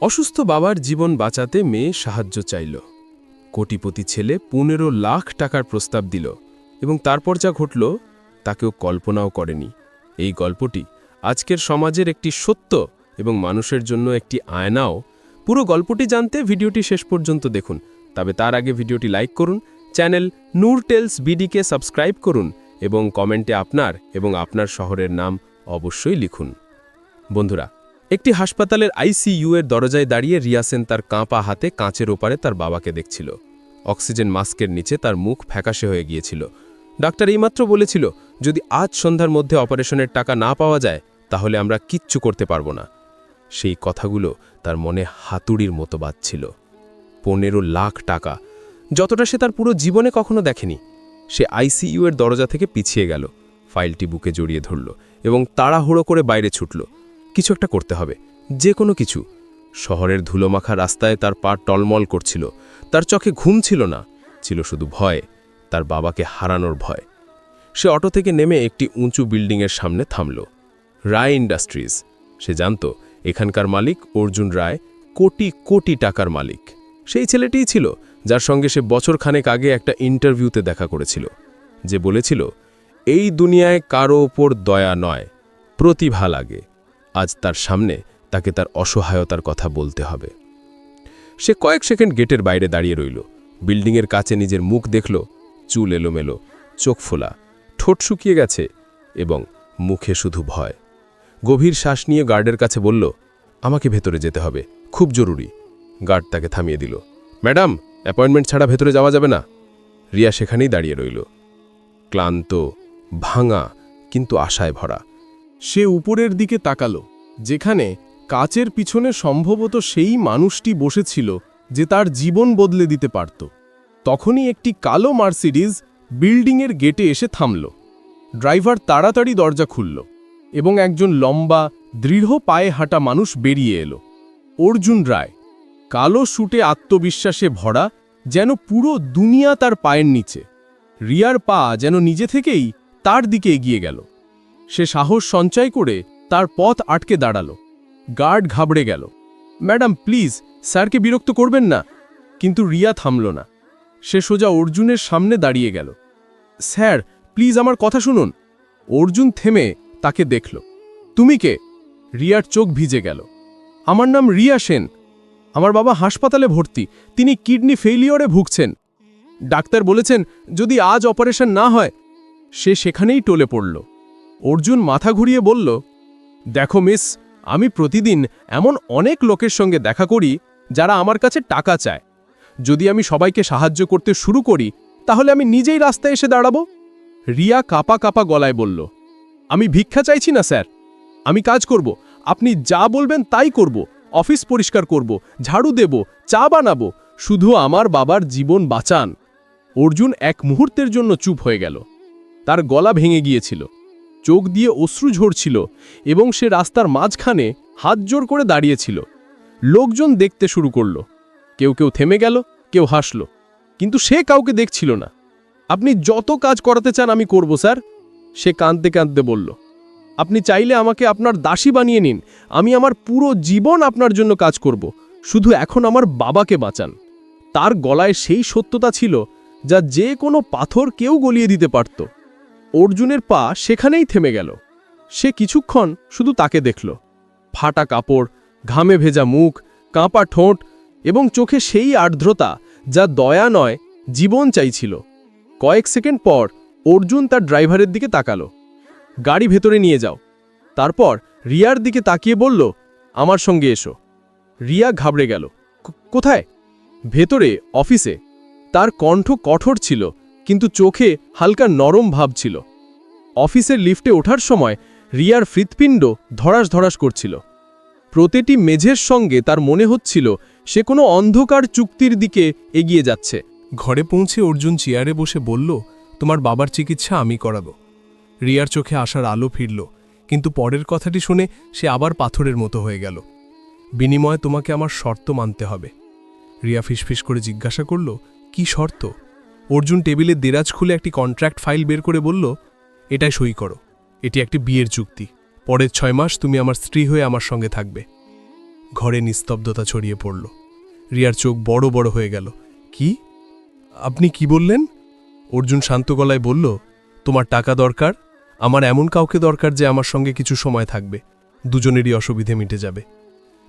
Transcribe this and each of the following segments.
অসুস্থ বাবার জীবন বাঁচাতে মেয়ে সাহায্য চাইল। কোটিপতি ছেলে পনেরো লাখ টাকার প্রস্তাব দিল এবং তারপর যা ঘটল তাকেও কল্পনাও করেনি। এই গল্পটি আজকের সমাজের একটি সত্য এবং মানুষের জন্য একটি আয়নাও। পুরো গল্পটি জানতে ভিডিওটি শেষ পর্যন্ত দেখুন, তবে তার আগে ভিডিওটি লাইক করুন, চ্যানেল নূর টেলস বিডিকে সাবস্ক্রাইব করুন এবং কমেন্টে আপনার এবং আপনার শহরের নাম অবশ্যই লিখুন। বন্ধুরা একটি হাসপাতালের আইসিইউ এর দরজায় দাঁড়িয়ে রিয়াসেন তার কাঁপা হাতে কাঁচের ওপারে তার বাবাকে দেখছিল। অক্সিজেন মাস্কের নিচে তার মুখ ফ্যাকাশে হয়ে গিয়েছিল। ডাক্তার এইমাত্র বলেছিল, যদি আজ সন্ধ্যার মধ্যে অপারেশনের টাকা না পাওয়া যায়, তাহলে আমরা কিচ্ছু করতে পারব না। সেই কথাগুলো তার মনে হাতুড়ির মতো বাজছিল। পনেরো লাখ টাকা। যতটা সে তার পুরো জীবনে কখনো দেখেনি। সে আইসিইউ এর দরজা থেকে পিছিয়ে গেল, ফাইলটি বুকে জড়িয়ে ধরল এবং তাড়াহুড়ো করে বাইরে ছুটল। কিছু একটা করতে হবে, যে কোনো কিছু। শহরের ধুলোমাখা রাস্তায় তার পা টলমল করছিল, তার চোখে ঘুম ছিল না, ছিল শুধু ভয়, তার বাবাকে হারানোর ভয়। সে অটো থেকে নেমে একটি উঁচু বিল্ডিংয়ের সামনে থামল। রায় ইন্ডাস্ট্রিজ, সে জানত, এখানকার মালিক অর্জুন রায়, কোটি কোটি টাকার মালিক। সেই ছেলেটিই ছিল, যার সঙ্গে সে বছরখানেক আগে একটা ইন্টারভিউতে দেখা করেছিল। যে বলেছিল, এই দুনিয়ায় কারও ওপর দয়া নয়, প্রতিভা লাগে। আজ তার সামনে তাকে তার অসহায়তার কথা বলতে হবে। সে কয়েক সেকেন্ড গেটের বাইরে দাঁড়িয়ে রইল। বিল্ডিংয়ের কাছে নিজের মুখ দেখল, চুল এলোমেলো, চোখ ফোলা, ঠোঁট শুকিয়ে গেছে এবং মুখে শুধু ভয়। গভীর শ্বাস নিয়ে গার্ডের কাছে বলল, আমাকে ভেতরে যেতে হবে, খুব জরুরি। গার্ড তাকে থামিয়ে দিল, ম্যাডাম, অ্যাপয়েন্টমেন্ট ছাড়া ভেতরে যাওয়া যাবে না। রিয়া সেখানেই দাঁড়িয়ে রইল। ক্লান্ত, ভাঙা, কিন্তু আশায় ভরা সে উপরের দিকে তাকালো, যেখানে কাচের পিছনে সম্ভবত সেই মানুষটি বসেছিল যে তার জীবন বদলে দিতে পারত। তখনই একটি কালো মার্সিডিজ বিল্ডিংয়ের গেটে এসে থামল। ড্রাইভার তাড়াতাড়ি দরজা খুলল এবং একজন লম্বা, দৃঢ় পায়ে হাঁটা মানুষ বেরিয়ে এলো। অর্জুন রায়, কালো শুটে আত্মবিশ্বাসে ভরা, যেন পুরো দুনিয়া তার পায়ের নিচে। রিয়ার পা যেন নিজে থেকেই তার দিকে এগিয়ে গেল। সে সাহস সঞ্চয় করে তার পথ আটকে দাঁড়াল। গার্ড ঘাবড়ে গেল। ম্যাডাম, প্লিজ, স্যারকে বিরক্ত করবেন না। কিন্তু রিয়া থামল না। সে সোজা অর্জুনের সামনে দাঁড়িয়ে গেল। স্যার, প্লিজ আমার কথা শুনুন। অর্জুন থেমে তাকে দেখল। তুমি কে? রিয়ার চোখ ভিজে গেল। আমার নাম রিয়া সেন। আমার বাবা হাসপাতালে ভর্তি। তিনি কিডনি ফেইলিওরে ভুগছেন। ডাক্তার বলেছেন যদি আজ অপারেশন না হয়। সে সেখানেই টলে পড়ল। অর্জুন মাথা ঘুরিয়ে বলল, দেখো মিস, আমি প্রতিদিন এমন অনেক লোকের সঙ্গে দেখা করি যারা আমার কাছে টাকা চায়। যদি আমি সবাইকে সাহায্য করতে শুরু করি, তাহলে আমি নিজেই রাস্তায় এসে দাঁড়াবো? রিয়া কাপা কাপা গলায় বলল, আমি ভিক্ষা চাইছি না, স্যার। আমি কাজ করব। আপনি যা বলবেন তাই করব। অফিস পরিষ্কার করব, ঝাড়ু দেব, চা বানাবো। শুধু আমার বাবার জীবন বাঁচান। অর্জুন এক মুহূর্তের জন্য চুপ হয়ে গেল। তার গলা ভেঙে গিয়েছিল। চোখ দিয়ে অশ্রু ঝরছিল এবং সে রাস্তার মাঝখানে হাত জোর করে দাঁড়িয়েছিল। লোকজন দেখতে শুরু করল। কেউ কেউ থেমে গেল, কেউ হাসল, কিন্তু সে কাউকে দেখছিল না। আপনি যত কাজ করাতে চান আমি করব, স্যার, সে কাঁদতে কাঁদতে বলল। আপনি চাইলে আমাকে আপনার দাসী বানিয়ে নিন, আমি আমার পুরো জীবন আপনার জন্য কাজ করব, শুধু এখন আমার বাবাকে বাঁচান। তার গলায় সেই সত্যতা ছিল যা যে কোনো পাথর কেউ গলিয়ে দিতে পারত। অর্জুনের পা সেখানেই থেমে গেল। সে কিছুক্ষণ শুধু তাকে দেখল। ফাটা কাপড়, ঘামে ভেজা মুখ, কাঁপা ঠোঁট এবং চোখে সেই আর্দ্রতা যা দয়া নয়, জীবন চাইছিল। কয়েক সেকেন্ড পর অর্জুন তার ড্রাইভারের দিকে তাকালো। গাড়ি ভেতরে নিয়ে যাও। তারপর রিয়ার দিকে তাকিয়ে বলল, আমার সঙ্গে এসো। রিয়া ঘাবড়ে গেল। কোথায়? ভেতরে, অফিসে। তার কণ্ঠ কঠোর ছিল, কিন্তু চোখে হালকা নরম ভাব ছিল। অফিসের লিফটে ওঠার সময় রিয়ার হৃৎপিণ্ড ধরাস ধরাস করছিল। প্রতিটি মেঝের সঙ্গে তার মনে হচ্ছিল সে কোনো অন্ধকার চুক্তির দিকে এগিয়ে যাচ্ছে। ঘরে পৌঁছে অর্জুন চেয়ারে বসে বলল, তোমার বাবার চিকিৎসা আমি করাবো। রিয়ার চোখে আসার আলো ফিরল, কিন্তু পরের কথাটি শুনে সে আবার পাথরের মতো হয়ে গেল। বিনিময়ে তোমাকে আমার শর্ত মানতে হবে। রিয়া ফিসফিস করে জিজ্ঞাসা করল, কি শর্ত? অর্জুন টেবিলে দেরাজ খুলে একটি কন্ট্রাক্ট ফাইল বের করে বলল এটাই সই করো। এটি একটি বিয়ের চুক্তি। পরের ছয় মাস তুমি আমার স্ত্রী হয়ে আমার সঙ্গে থাকবে। ঘরে নিস্তব্ধতা ছড়িয়ে পড়ল। রিয়ার চোখ বড় বড় হয়ে গেল। কি? আপনি কি বললেন? অর্জুন শান্ত গলায় বলল, তোমার টাকা দরকার? আমার এমন কাউকে দরকার যে আমার সঙ্গে কিছু সময় থাকবে। দুজনেরই অসুবিধে মিটে যাবে।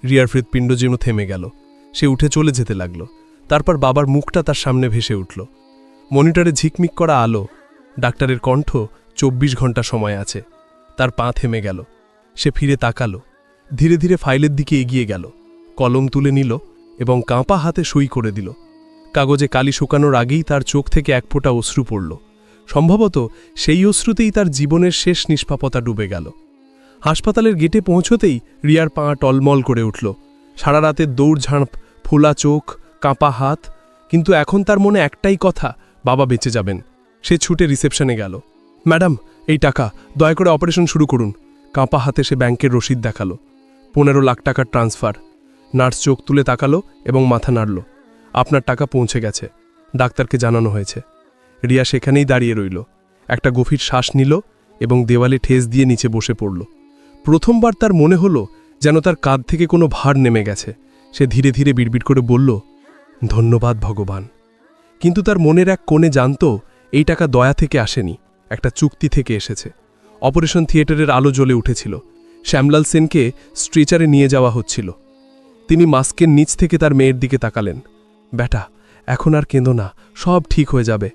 রিয়ার হৃৎপিণ্ড যেন থেমে গেল। সে উঠে চলে যেতে লাগল। তারপর বাবার মুখটা তার সামনে ভেসে উঠল। মনিটরে ঝিকমিক করা আলো, ডাক্তারের কণ্ঠ চব্বিশ ঘণ্টা সময় আছে। তার পা থেমে গেল। সে ফিরে তাকালো। ধীরে ধীরে ফাইলের দিকে এগিয়ে গেল। কলম তুলে নিল এবং কাঁপা হাতে সই করে দিল। কাগজে কালি শুকানোর আগেই তার চোখ থেকে এক ফোঁটা অশ্রু পড়ল। সম্ভবত সেই অশ্রুতেই তার জীবনের শেষ নিষ্পাপতা ডুবে গেল। হাসপাতালের গেটে পৌঁছতেই রিয়ার পা টলমল করে উঠল। সারা রাতের দৌড়ঝাঁপ, ফোলা চোখ, কাঁপা হাত, কিন্তু এখন তার মনে একটাই কথা, বাবা বেঁচে যাবেন। সে ছুটে রিসেপশনে গেল। ম্যাডাম, এই টাকা, দয়া করে অপারেশন শুরু করুন। কাঁপা হাতে সে ব্যাংকের রসিদ দেখাল। পনেরো লাখ টাকার ট্রান্সফার। নার্স চোখ তুলে তাকালো এবং মাথা নাড়ল। আপনার টাকা পৌঁছে গেছে, ডাক্তারকে জানানো হয়েছে। রিয়া সেখানেই দাঁড়িয়ে রইল। একটা গভীর শ্বাস নিল এবং দেওয়ালে ঠেস দিয়ে নিচে বসে পড়ল। প্রথমবার তার মনে হলো যেন তার কাঁধ থেকে কোনো ভার নেমে গেছে। সে ধীরে ধীরে বিড়বিড় করে বলল, ধন্যবাদ ভগবান। কিন্তু তার মনের এক কোণে জানত, এই টাকা দয়া থেকে আসেনি। একটা চুক্তি থেকে এসেছে। অপারেশন থিয়েটারের আলো জ্বলে উঠেছিল। শ্যামলাল সেনকে স্ট্রেচারে নিয়ে যাওয়া হচ্ছিল। তিনি মাস্কের নিচ থেকে তার মেয়ের দিকে তাকালেন। বেটা এখন আর কেঁদো না, সব ঠিক হয়ে যাবে।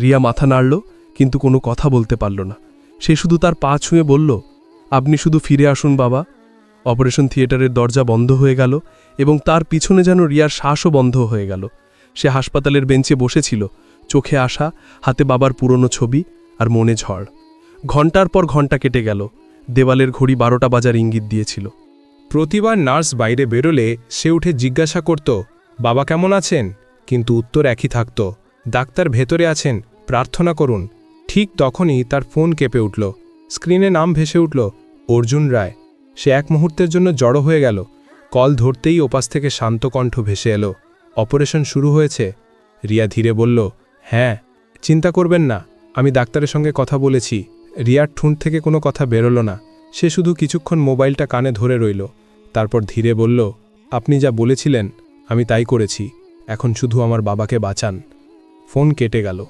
রিয়া মাথা নাড়ল, কিন্তু কোনো কথা বলতে পারল না। সে শুধু তার পা ছুঁয়ে বলল, আপনি শুধু ফিরে আসুন, বাবা। অপারেশন থিয়েটারের দরজা বন্ধ হয়ে গেল এবং তার পিছনে যেন রিয়ার শ্বাসও বন্ধ হয়ে গেল। সে হাসপাতালের বেঞ্চে বসেছিল, চোখে আসা, হাতে বাবার পুরনো ছবি। আর মনে ঝড়। ঘণ্টার পর ঘণ্টা কেটে গেল। দেওয়ালের ঘড়ি বারোটা বাজার ইঙ্গিত দিয়েছিল। প্রতিবার নার্স বাইরে বেরোলে সে উঠে জিজ্ঞাসা করত, বাবা কেমন আছেন? কিন্তু উত্তর একই থাকত, ডাক্তার ভেতরে আছেন, প্রার্থনা করুন। ঠিক তখনই তার ফোন কেঁপে উঠল। স্ক্রিনে নাম ভেসে উঠল, অর্জুন রায়। সে এক মুহূর্তের জন্য জড়ো হয়ে গেল। কল ধরতেই ওপাশ থেকে শান্ত কণ্ঠ ভেসে এলো, অপারেশন শুরু হয়েছে? রিয়া ধীরে বলল হ্যাঁ চিন্তা করবেন না। আমি ডাক্তারের সঙ্গে কথা বলেছি, রিয়ার ঠুঁট থেকে কোনো কথা বেরোলো না। সে শুধু কিছুক্ষণ মোবাইলটা কানে ধরে রইল। তারপর ধীরে বলল, আপনি যা বলেছিলেন, আমি তাই করেছি। এখন শুধু আমার বাবাকে বাঁচান। ফোন কেটে গেল।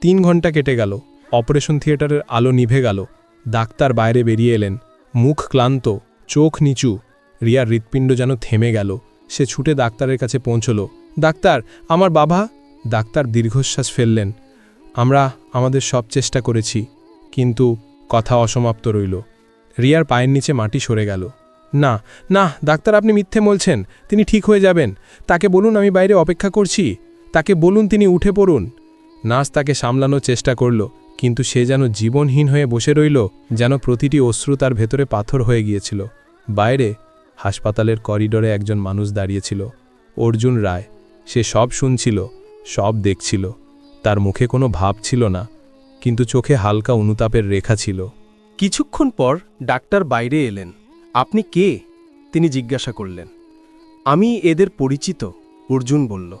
তিন ঘণ্টা কেটে গেল। অপারেশন থিয়েটারের আলো নিভে গেল। ডাক্তার বাইরে বেরিয়ে এলেন। মুখ ক্লান্ত, চোখ নিচু। রিয়ার হৃৎপিণ্ড যেন থেমে গেল। সে ছুটে ডাক্তারের কাছে পৌঁছল। ডাক্তার, আমার বাবা? ডাক্তার দীর্ঘশ্বাস ফেললেন। আমরা আমাদের সব চেষ্টা করেছি, কিন্তু কথা অসমাপ্ত রইল। রিয়ার পায়ের নিচে মাটি সরে গেল। না না, ডাক্তার আপনি মিথ্যে বলছেন, তিনি ঠিক হয়ে যাবেন। তাকে বলুন আমি বাইরে অপেক্ষা করছি। তাকে বলুন তিনি উঠে পড়ুন। নার্স তাকে সামলানোর চেষ্টা করল, কিন্তু সে যেন জীবনহীন হয়ে বসে রইল, যেন প্রতিটি অশ্রু তার ভেতরে পাথর হয়ে গিয়েছিল। বাইরে হাসপাতালের করিডোরে একজন মানুষ দাঁড়িয়েছিল অর্জুন রায়। সে সব শুনছিল, সব দেখছিল। তার মুখে কোনো ভাব ছিল না, কিন্তু চোখে হালকা অনুতাপের রেখা ছিল। কিছুক্ষণ পর ডাক্তার বাইরে এলেন। আপনি কে? তিনি জিজ্ঞাসা করলেন। আমি এদের পরিচিত, অর্জুন বলল।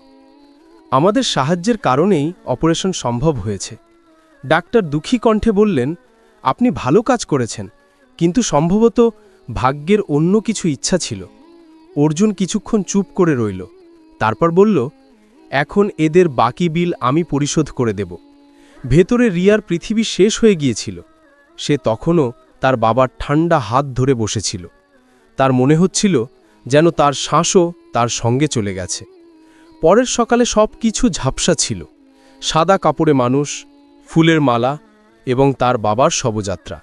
আমাদের সাহায্যের কারণেই অপারেশন সম্ভব হয়েছে। ডাক্তার দুঃখী কণ্ঠে বললেন, আপনি ভালো কাজ করেছেন, কিন্তু সম্ভবত ভাগ্যের অন্য কিছু ইচ্ছা ছিল। অর্জুন কিছুক্ষণ চুপ করে রইল, তারপর বলল এখন এদের বাকি বিল আমি পরিশোধ করে দেব। ভেতরে রিয়ার পৃথিবী শেষ হয়ে গিয়েছিল। সে তখনও তার বাবার ঠান্ডা হাত ধরে বসেছিল। তার মনে হচ্ছিল যেন তার শ্বাসও তার সঙ্গে চলে গেছে। পরের সকালে সব কিছু ঝাপসা ছিল। সাদা কাপড়ে মানুষ, ফুলের মালা এবং তার বাবার শবযাত্রা।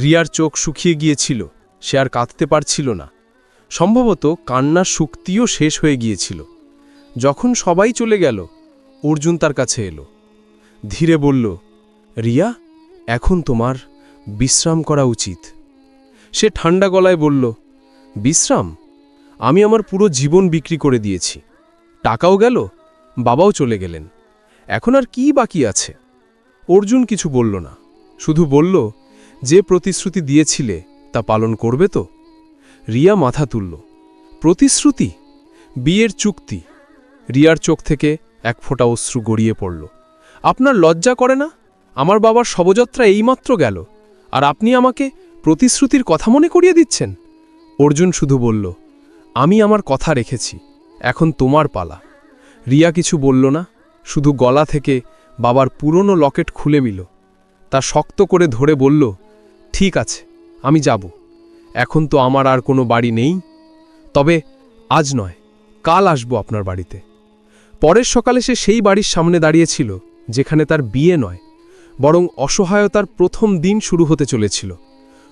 রিয়ার চোখ শুকিয়ে গিয়েছিল, সে আর কাঁদতে পারছিল না। সম্ভবত কান্নার শক্তিও শেষ হয়ে গিয়েছিল। যখন সবাই চলে গেল, অর্জুন তার কাছে এলো। ধীরে বলল, রিয়া, এখন তোমার বিশ্রাম করা উচিত। সে ঠান্ডা গলায় বলল, বিশ্রাম? আমি আমার পুরো জীবন বিক্রি করে দিয়েছি। টাকাও গেল, বাবাও চলে গেলেন। এখন আর কি বাকি আছে? অর্জুন কিছু বলল না, শুধু বলল, যে প্রতিশ্রুতি দিয়েছিলে তা পালন করবে তো? রিয়া মাথা তুলল, প্রতিশ্রুতি? বিয়ের চুক্তি? রিয়ার চোখ থেকে এক ফোঁটা অশ্রু গড়িয়ে পড়ল। আপনার লজ্জা করে না? আমার বাবার শবযাত্রা এইমাত্র গেল, আর আপনি আমাকে প্রতিশ্রুতির কথা মনে করিয়ে দিচ্ছেন? অর্জুন শুধু বলল, আমি আমার কথা রেখেছি, এখন তোমার পালা। রিয়া কিছু বলল না, শুধু গলা থেকে বাবার পুরনো লকেট খুলে মিল তা শক্ত করে ধরে বলল, ঠিক আছে, আমি যাব। এখন তো আমার আর কোনো বাড়ি নেই। তবে আজ নয়, কাল আসব আপনার বাড়িতে। পরের সকালে সে সেই বাড়ির সামনে দাঁড়িয়েছিল, যেখানে তার বিয়ে নয়, বরং অসহায়তার প্রথম দিন শুরু হতে চলেছিল।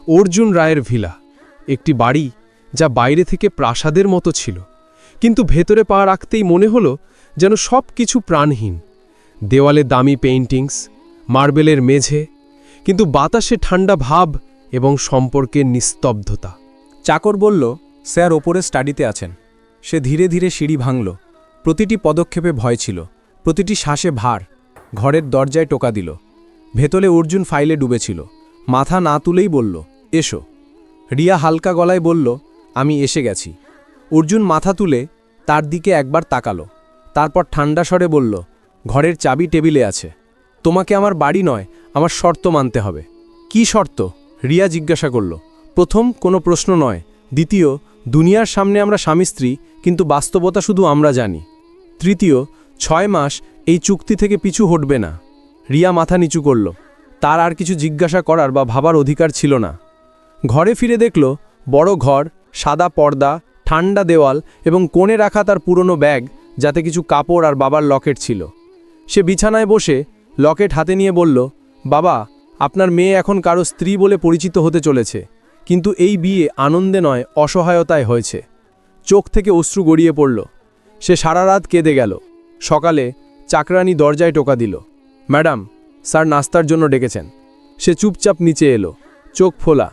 অর্জুন রায়ের ভিলা, একটি বাড়ি যা বাইরে থেকে প্রাসাদের মতো ছিল, কিন্তু ভেতরে পা রাখতেই মনে হলো যেন সব কিছু প্রাণহীন। দেওয়ালে দামি পেইন্টিংস, মার্বেলের মেঝে, কিন্তু বাতাসে ঠান্ডা ভাব এবং সম্পর্কের নিস্তব্ধতা। চাকর বলল, স্যার, ওপরে স্টাডিতে আছেন। সে ধীরে ধীরে সিঁড়ি ভাঙল। প্রতিটি পদক্ষেপে ভয় ছিল, প্রতিটি শ্বাসে ভার, ঘরের দরজায় টোকা দিল। ভেতলে অর্জুন ফাইলে ডুবেছিল। মাথা না তুলেই বলল, এসো। রিয়া হালকা গলায় বলল, আমি এসে গেছি। অর্জুন মাথা তুলে তার দিকে একবার তাকালো, তারপর ঠান্ডা স্বরে বলল, ঘরের চাবি টেবিলে আছে। তোমাকে আমার বাড়ি নয়, আমার শর্ত মানতে হবে। কি শর্ত? রিয়া জিজ্ঞাসা করল, প্রথম কোনো প্রশ্ন নয়, দ্বিতীয়, দুনিয়ার সামনে আমরা স্বামী স্ত্রী, কিন্তু বাস্তবতা শুধু আমরা জানি। তৃতীয়, ছয় মাস এই চুক্তি থেকে পিছু হটবে না। রিয়া মাথা নিচু করল। তার আর কিছু জিজ্ঞাসা করার বা ভাবার অধিকার ছিল না। ঘরে ফিরে দেখল, বড় ঘর, সাদা পর্দা, ঠান্ডা দেওয়াল এবং কোণে রাখা তার পুরনো ব্যাগ, যাতে কিছু কাপড় আর বাবার লকেট ছিল। সে বিছানায় বসে লকেট হাতে নিয়ে বলল, বাবা, আপনার মেয়ে এখন কারও স্ত্রী বলে পরিচিত হতে চলেছে, কিন্তু এই বিয়ে আনন্দে নয়, অসহায়তায় হয়েছে। চোখ থেকে অশ্রু গড়িয়ে পড়ল। সে সারা রাত কেঁদে গেল। সকালে চাকরানি দরজায় টোকা দিল। ম্যাডাম, স্যার নাস্তার জন্য ডেকেছেন। সে চুপচাপ নিচে এলো। চোখ ফোলা।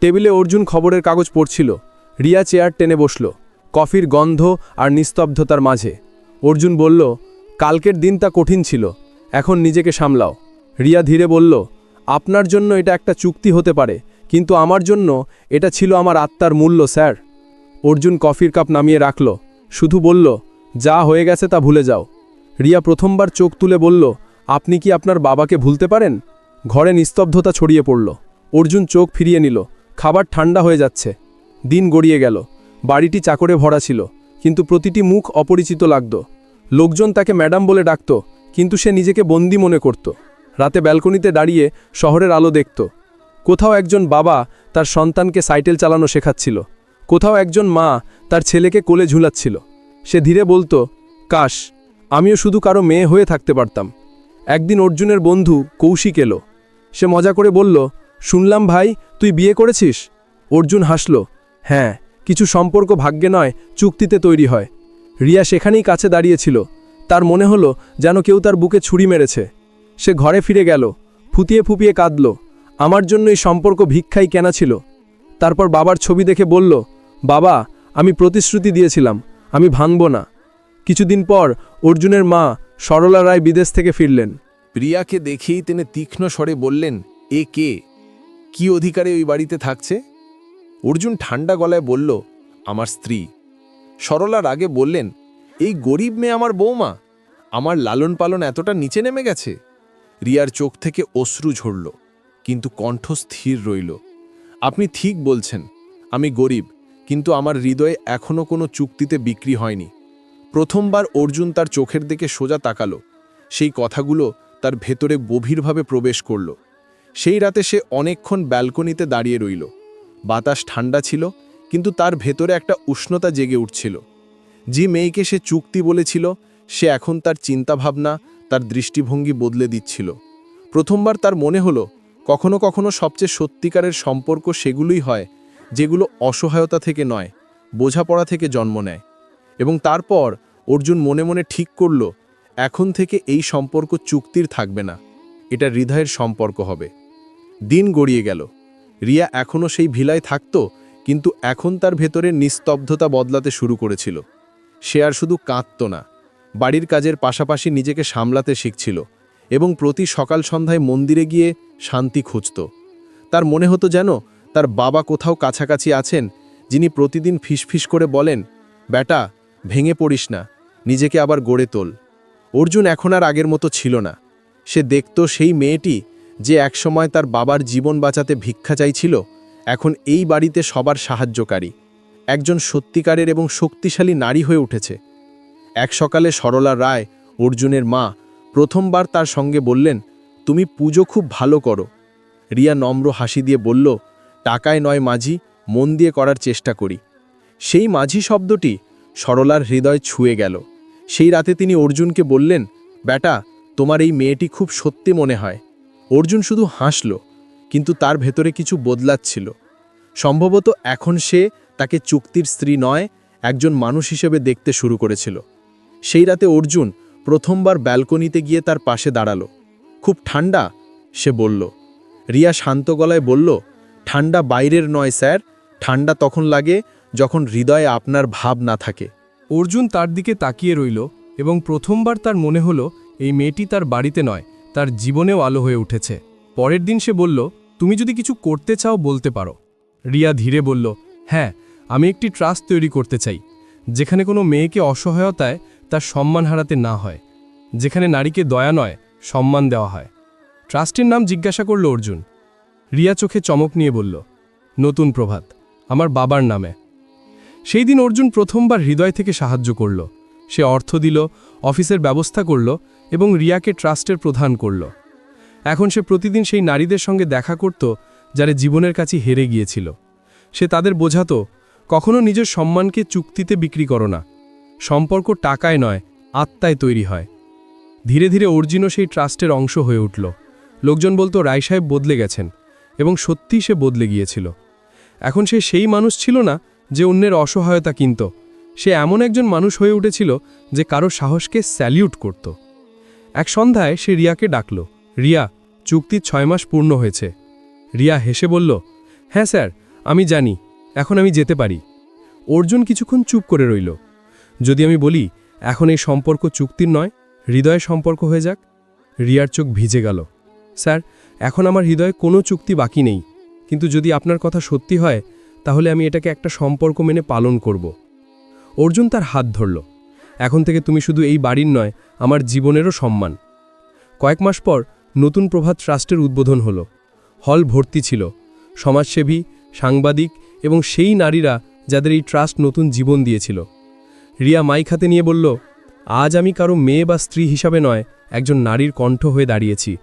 টেবিলে অর্জুন খবরের কাগজ পড়ছিল। রিয়া চেয়ার টেনে বসল। কফির গন্ধ আর নিস্তব্ধতার মাঝে। অর্জুন বলল, কালকের দিন তা কঠিন ছিল। এখন নিজেকে সামলাও। রিয়া ধীরে বলল, আপনার জন্য এটা একটা চুক্তি হতে পারে, কিন্তু আমার জন্য এটা ছিল আমার আত্মার মূল্য, স্যার। অর্জুন কফির কাপ নামিয়ে রাখল। শুধু বলল যা হয়ে গেছে তা ভুলে যাও। রিয়া প্রথমবার চোখ তুলে বলল, আপনি কি আপনার বাবাকে ভুলতে পারেন? ঘরে নিস্তব্ধতা ছড়িয়ে পড়ল। অর্জুন চোখ ফিরিয়ে নিল। খাবার ঠান্ডা হয়ে যাচ্ছে। দিন গড়িয়ে গেল। বাড়িটি চাকরে ভরা ছিল, কিন্তু প্রতিটি মুখ অপরিচিত লাগত। লোকজন তাকে ম্যাডাম বলে ডাকত, কিন্তু সে নিজেকে বন্দি মনে করত। রাতে ব্যালকনিতে দাঁড়িয়ে শহরের আলো দেখত। কোথাও একজন বাবা তার সন্তানকে সাইকেল চালানো শেখাচ্ছিল। কোথাও একজন মা তার ছেলেকে কোলে ঝুলাচ্ছিল। সে ধীরে বলতো, কাশ, আমিও শুধু কারও মেয়ে হয়ে থাকতে পারতাম। একদিন অর্জুনের বন্ধু কৌশিক এলো। সে মজা করে বলল, শুনলাম ভাই, তুই বিয়ে করেছিস? অর্জুন হাসল হ্যাঁ কিছু সম্পর্ক ভাগ্যে নয়, চুক্তিতে তৈরি হয়। রিয়া সেখানেই কাছে দাঁড়িয়েছিল। তার মনে হলো যেন কেউ তার বুকে ছুরি মেরেছে। সে ঘরে ফিরে গেল ফুতিয়ে ফুপিয়ে কাঁদল, আমার জন্য এই সম্পর্ক ভিক্ষাই কেনা ছিল। তারপর বাবার ছবি দেখে বলল, বাবা, আমি প্রতিশ্রুতি দিয়েছিলাম। আমি ভাঙব না। কিছুদিন পর অর্জুনের মা সরলা রায় বিদেশ থেকে ফিরলেন। প্রিয়াকে দেখেই তিনি তীক্ষ্ণ স্বরে বললেন, এ কে? কি অধিকারে ওই বাড়িতে থাকছে? অর্জুন ঠান্ডা গলায় বলল, আমার স্ত্রী। সরলার আগে বললেন, এই গরিব মেয়ে আমার বৌমা, আমার লালন পালন এতটা নিচে নেমে গেছে? রিয়ার চোখ থেকে অশ্রু ঝরল, কিন্তু কণ্ঠ স্থির রইল, আপনি ঠিক বলছেন, আমি গরিব কিন্তু আমার হৃদয়ে এখনও কোনো চুক্তিতে বিক্রি হয়নি। প্রথমবার অর্জুন তার চোখের দিকে সোজা তাকালো। সেই কথাগুলো তার ভেতরে গভীরভাবে প্রবেশ করল। সেই রাতে সে অনেকক্ষণ ব্যালকনিতে দাঁড়িয়ে রইল। বাতাস ঠান্ডা ছিল, কিন্তু তার ভেতরে একটা উষ্ণতা জেগে উঠছিল। যে মেয়েকে সে চুক্তি বলেছিল, সে এখন তার চিন্তাভাবনা, তার দৃষ্টিভঙ্গি বদলে দিচ্ছিল। প্রথমবার তার মনে হলো, কখনো কখনো সবচেয়ে সত্যিকারের সম্পর্ক সেগুলোই হয় যেগুলো অসহায়তা থেকে নয়, বোঝাপড়া থেকে জন্ম নেয়। এবং তারপর অর্জুন মনে মনে ঠিক করল, এখন থেকে এই সম্পর্ক চুক্তির থাকবে না, এটা হৃদয়ের সম্পর্ক হবে। দিন গড়িয়ে গেল। রিয়া এখনও সেই ভিলায় থাকত, কিন্তু এখন তার ভেতরে নিস্তব্ধতা বদলাতে শুরু করেছিল। সে আর শুধু কাঁদত না, বাড়ির কাজের পাশাপাশি নিজেকে সামলাতে শিখছিল এবং প্রতি সকাল সন্ধ্যায় মন্দিরে গিয়ে শান্তি খুঁজত। তার মনে হতো যেন তার বাবা কোথাও কাছাকাছি আছেন, যিনি প্রতিদিন ফিসফিস করে বলেন, বেটা, ভেঙে পড়িস না, নিজেকে আবার গড়ে তোল। অর্জুন এখন আর আগের মতো ছিল না। সে দেখত সেই মেয়েটি যে একসময় তার বাবার জীবন বাঁচাতে ভিক্ষা চাইছিল, এখন এই বাড়িতে সবার সাহায্যকারী। একজন সত্যিকারের এবং শক্তিশালী নারী হয়ে উঠেছে। এক সকালে সরলা রায়, অর্জুনের মা, প্রথমবার তার সঙ্গে বললেন, তুমি পুজো খুব ভালো করো। রিয়া নম্র হাসি দিয়ে বলল টাকায় নয় মাঝি, মন দিয়ে করার চেষ্টা করি। সেই মাঝি শব্দটি সরলার হৃদয় ছুঁয়ে গেল। সেই রাতে তিনি অর্জুনকে বললেন, বেটা, তোমার এই মেয়েটি খুব সত্যি মনে হয়। অর্জুন শুধু হাসল, কিন্তু তার ভেতরে কিছু বদলাচ্ছিল। সম্ভবত এখন সে তাকে চুক্তির স্ত্রী নয়, একজন মানুষ হিসেবে দেখতে শুরু করেছিল। সেই রাতে অর্জুন প্রথমবার ব্যালকনিতে গিয়ে তার পাশে দাঁড়াল। খুব ঠান্ডা, সে বলল। রিয়া শান্ত গলায় বলল ঠান্ডা বাইরের নয়, স্যার। ঠান্ডা তখন লাগে যখন হৃদয়ে আপনার ভাব না থাকে। অর্জুন তার দিকে তাকিয়ে রইল এবং প্রথমবার তার মনে হলো এই মেয়েটি তার বাড়িতে নয়, তার জীবনেও আলো হয়ে উঠেছে। পরের দিন সে বলল, তুমি যদি কিছু করতে চাও বলতে পারো। রিয়া ধীরে বলল হ্যাঁ আমি একটি ট্রাস্ট তৈরি করতে চাই, যেখানে কোনো মেয়েকে অসহায়তায় তার সম্মান হারাতে না হয়, যেখানে নারীকে দয়া নয়, সম্মান দেওয়া হয়। ট্রাস্টের নাম জিজ্ঞাসা করল অর্জুন। রিয়া চোখে চমক নিয়ে বলল, নতুন প্রভাত, আমার বাবার নামে। সেই দিন অর্জুন প্রথমবার হৃদয় থেকে সাহায্য করল। সে অর্থ দিল, অফিসের ব্যবস্থা করল এবং রিয়াকে ট্রাস্টের প্রধান করল। এখন সে প্রতিদিন সেই নারীদের সঙ্গে দেখা করত, যারা জীবনের কাছে হেরে গিয়েছিল। সে তাদের বোঝাতো, কখনো নিজের সম্মানকে চুক্তিতে বিক্রি করো না। সম্পর্ক টাকায় নয়, আত্মায় তৈরি হয়। ধীরে ধীরে অর্জুনও সেই ট্রাস্টের অংশ হয়ে উঠল। লোকজন বলতো, রায় সাহেব বদলে গেছেন। এবং সত্যিই সে বদলে গিয়েছিল। এখন সে সেই মানুষ ছিল না যে অন্যের অসহায়তা কিনত। সে এমন একজন মানুষ হয়ে উঠেছিল যে কারও সাহসকে স্যালিউট করত। এক সন্ধ্যায় সে রিয়াকে ডাকল। রিয়া চুক্তির ছয় মাস পূর্ণ হয়েছে। রিয়া হেসে বলল হ্যাঁ স্যার, আমি জানি। এখন আমি যেতে পারি। অর্জুন কিছুক্ষণ চুপ করে রইল। যদি আমি বলি, এখন এই সম্পর্ক চুক্তির নয়, হৃদয় সম্পর্ক হয়ে যাক? রিয়ার চোখ ভিজে গেল। স্যার এখন আমার হৃদয়ে কোনো চুক্তি বাকি নেই। কিন্তু যদি আপনার কথা সত্যি হয়, তাহলে আমি এটাকে একটা সম্পর্ক মেনে পালন করব। অর্জুন তার হাত ধরল। এখন থেকে তুমি শুধু এই বাড়ির নয়, আমার জীবনেরও সম্মান। কয়েক মাস পর নতুন প্রভাত ট্রাস্টের উদ্বোধন হলো। হল ভর্তি ছিল। সমাজসেবী, সাংবাদিক এবং সেই নারীরা যাদের এই ট্রাস্ট নতুন জীবন দিয়েছিল। রিয়া মাইক হাতে নিয়ে বলল, আজ আমি কারও মেয়ে বা স্ত্রী হিসাবে নয়, একজন নারীর কণ্ঠ হয়ে দাঁড়িয়েছি।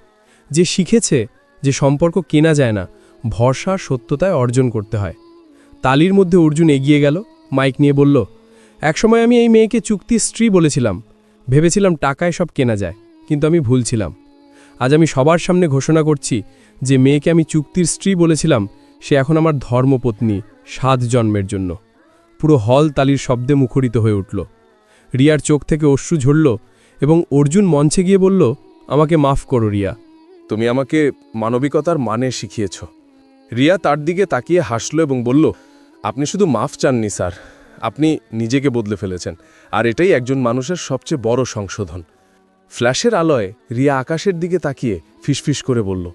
যে শিখেছে যে সম্পর্ক কেনা যায় না, ভরসা সত্যতায় অর্জন করতে হয়। তালির মধ্যে অর্জুন এগিয়ে গেল, মাইক নিয়ে বলল, একসময় আমি এই মেয়েকে চুক্তি স্ত্রী বলেছিলাম। ভেবেছিলাম টাকায় সব কেনা যায়, কিন্তু আমি ভুলছিলাম আজ আমি সবার সামনে ঘোষণা করছি যে মেয়েকে আমি চুক্তির স্ত্রী বলেছিলাম, সে এখন আমার ধর্মপত্নী, সাত জন্মের জন্য। পুরো হল তালির শব্দে মুখরিত হয়ে উঠল। রিয়ার চোখ থেকে অশ্রু ঝরল এবং অর্জুন মঞ্চে গিয়ে বলল, আমাকে মাফ করো রিয়া তুমি আমাকে মানবিকতার মানে শিখিয়েছ। রিয়া তার দিকে তাকিয়ে হাসল এবং বলল, আপনি শুধু মাফ চাননি, স্যার। আপনি নিজেকে বদলে ফেলেছেন। আর এটাই একজন মানুষের সবচেয়ে বড় সংশোধন। ফ্ল্যাশের আলোয় রিয়া আকাশের দিকে তাকিয়ে ফিসফিস করে বলল,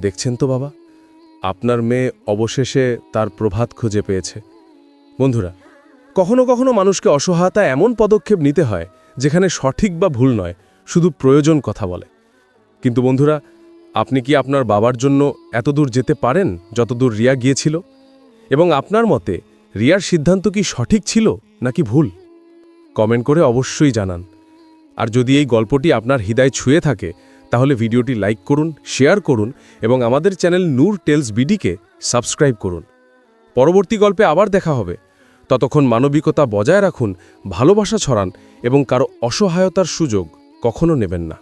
দেখছেন তো বাবা, আপনার মেয়ে অবশেষে তার প্রভাত খুঁজে পেয়েছে। বন্ধুরা, কখনো কখনো মানুষকে অসহায়তা এমন পদক্ষেপ নিতে হয়, যেখানে সঠিক বা ভুল নয়, শুধু প্রয়োজন কথা বলে। কিন্তু বন্ধুরা, আপনি কি আপনার বাবার জন্য এত দূর যেতে পারেন যতদূর রিয়া গিয়েছিল? এবং আপনার মতে, রিয়ার সিদ্ধান্ত কি সঠিক ছিল নাকি ভুল? কমেন্ট করে অবশ্যই জানান। আর যদি এই গল্পটি আপনার হৃদয় ছুঁয়ে থাকে, তাহলে ভিডিওটি লাইক করুন, শেয়ার করুন এবং আমাদের চ্যানেল নূর টেলস বিডিকে সাবস্ক্রাইব করুন। পরবর্তী গল্পে আবার দেখা হবে। ততক্ষণ মানবিকতা বজায় রাখুন, ভালোবাসা ছড়ান এবং কারও অসহায়তার সুযোগ কখনো নেবেন না।